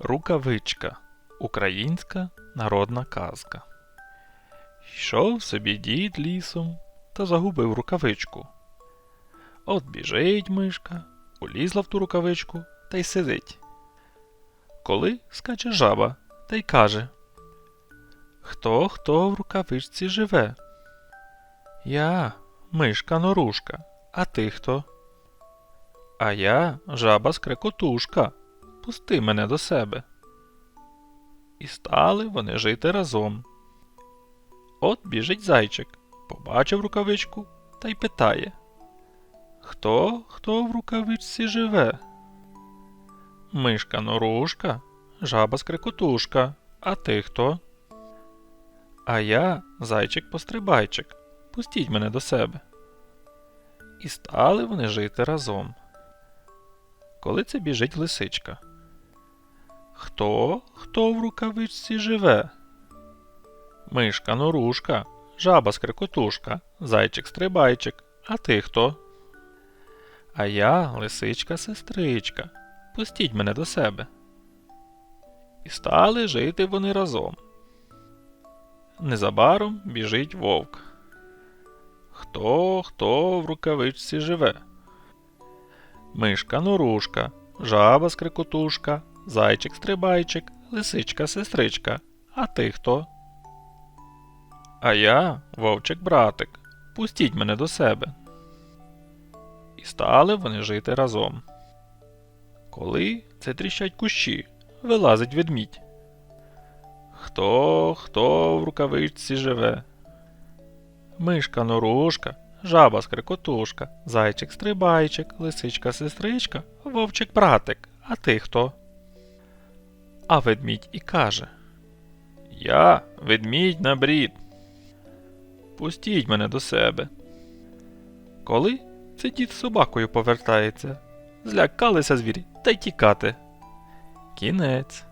Рукавичка. Українська народна казка. Йшов собі дід лісом та загубив рукавичку. От біжить мишка, улізла в ту рукавичку та й сидить. Коли скаче жаба та й каже Хто хто в рукавичці живе? Я, мишка норушка, а ти хто? А я жаба скрекотушка. Пусти мене до себе. І стали вони жити разом. От біжить зайчик, побачив рукавичку та й питає Хто, хто в рукавичці живе? Мишка норушка, жаба скрикотушка, а ти хто? А я зайчик пострибайчик. Пустіть мене до себе. І стали вони жити разом. Коли це біжить лисичка. Хто, хто в рукавичці живе? Мишка норушка, жаба скрикотушка, зайчик стрибайчик, а ти хто? А я лисичка сестричка. Пустіть мене до себе. І стали жити вони разом. Незабаром біжить вовк. Хто, хто в рукавичці живе? Мишка норушка, жаба скрикотушка, зайчик стрибайчик, лисичка сестричка. А ти хто? А я вовчик братик. Пустіть мене до себе. І стали вони жити разом. Коли це тріщать кущі, вилазить ведмідь. Хто, хто в рукавичці живе? Мишка норушка, жаба скрикотушка, зайчик стрибайчик, лисичка сестричка, вовчик братик. А ти хто? А ведмідь і каже Я ведмідь на брід. Пустіть мене до себе. Коли це дід з собакою повертається, злякалися звірі та й тікати. Кінець.